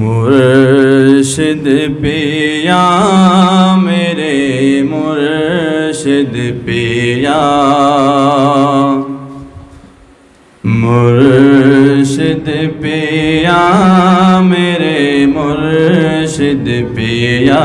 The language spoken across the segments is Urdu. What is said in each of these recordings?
মুর্শিদ পিয়া মেরে মুর্শিদ পিয়া মুর্শিদ পিয়া মেরে মুর্শিদ পিয়া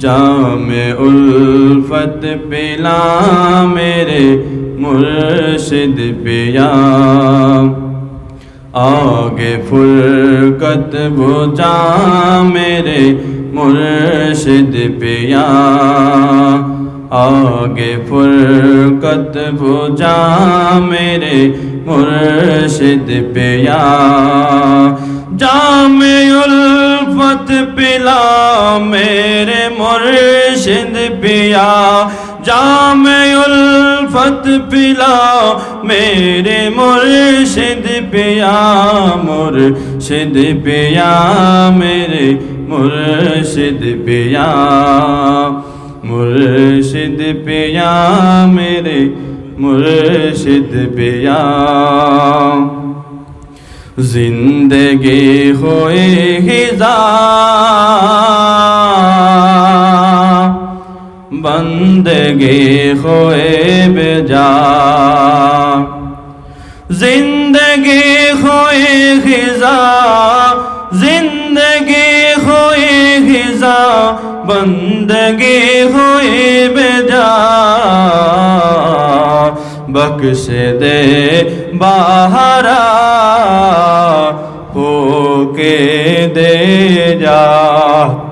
جام الفت پلا میرے مرشد پیا آگے فرقت بجا میرے مرشد پیا آگے فرقت بجا میرے مرشد پیا جام الفت پلا میرے مرشد پیا جام الفت پلا میرے مرشد پیا مرشد پیا میرے مرشد پیا مرشد پیا میرے مرشد پیا زندگی ہوئے ہزا بندگی ہوئے بجا زندگی ہوئے خزا زندگی ہوئے خزا بندگی ہوئے بجا بخش دے بہارا، ہو کے دے جا۔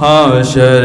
হাসর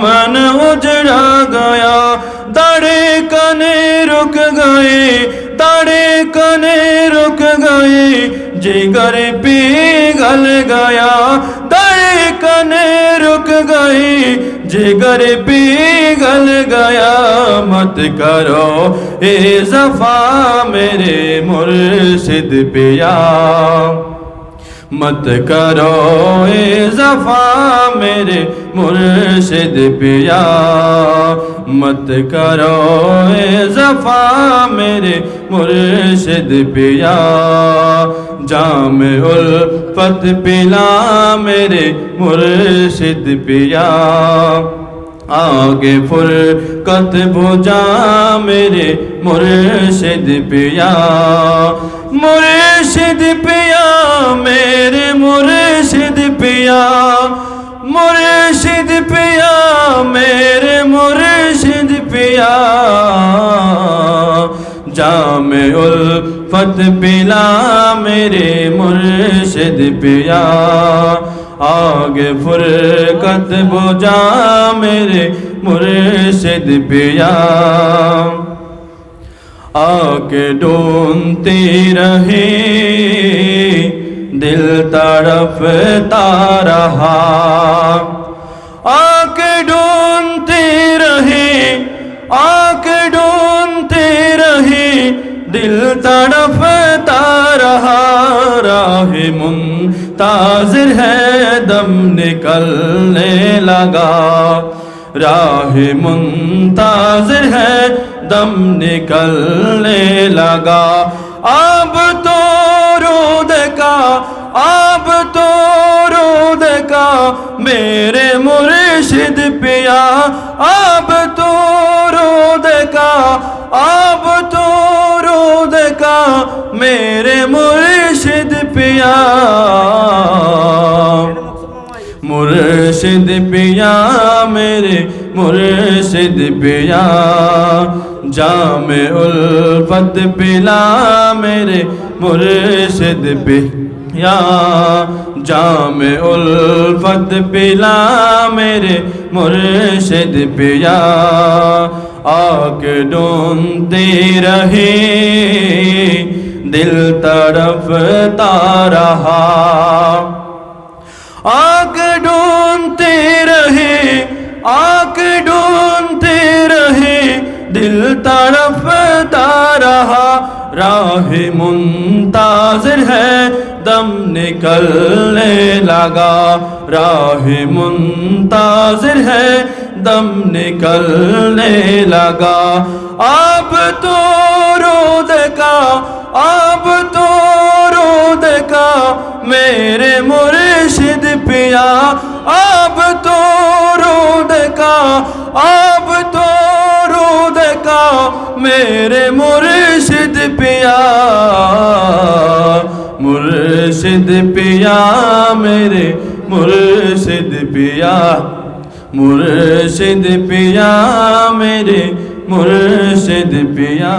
چامن اجڑا گیا دڑے کنے رک گئے دڑے کنے رک گئے جگر پگھل گیا دڑے کنے رک گئے جگر پگھل گیا مت کرو اے زفا میرے مرشد پیا مت کرو اے زفا میرے مرشد پیا۔ مت کرو اے زفا میرے مرشد پیا۔ جام الفت پلا میرے مرشد پیا۔ آگے فرقت بجا میرے مرشد پیا۔ مرشد پیا میرے مرشد پیا مرشد پیا میرے مرشد پیا جام الفت پلا میرے مرشد پیا آگے فرقت بجا میرے مرشد پیا آگے ڈونتی رہے، دل تڑپتا رہا۔ آگے ڈونتی رہے، آنکھ ڈھونڈتے رہے، دل تڑپتا رہا۔ راہ منتظر ہے، دم نکلنے لگا۔ راہ منتظر ہے، دم نکلنے لگا۔ اب تو رود کا اب تو رود کا، میرے مرشد پیا۔ اب تو رود کا اب تو رود کا، میرے مرشد پیا۔ مرشد پیا، میرے مرشد پیا۔ جام الفت پلا، میرے مرشد پیا۔ جام الفت پلا، میرے مرشد پیا۔ آگ ڈھونڈتے رہے، دل تڑپتا رہا۔ آگ ڈھونڈتے رہے آگ ڈھونڈتے رہے، دل تڑپتا رہا، راہ منتظر ہے، دم نکلنے لگا، راہ منتظر ہے، دم نکلنے لگا۔ اب تو رود کا اب تو رود کا میرے مرشد پیا اب تو رود کا اب تو رود کا میرے مرشد پیا مرشد پیا میرے مرشد پیا مرشد پیا میرے مرشد پیا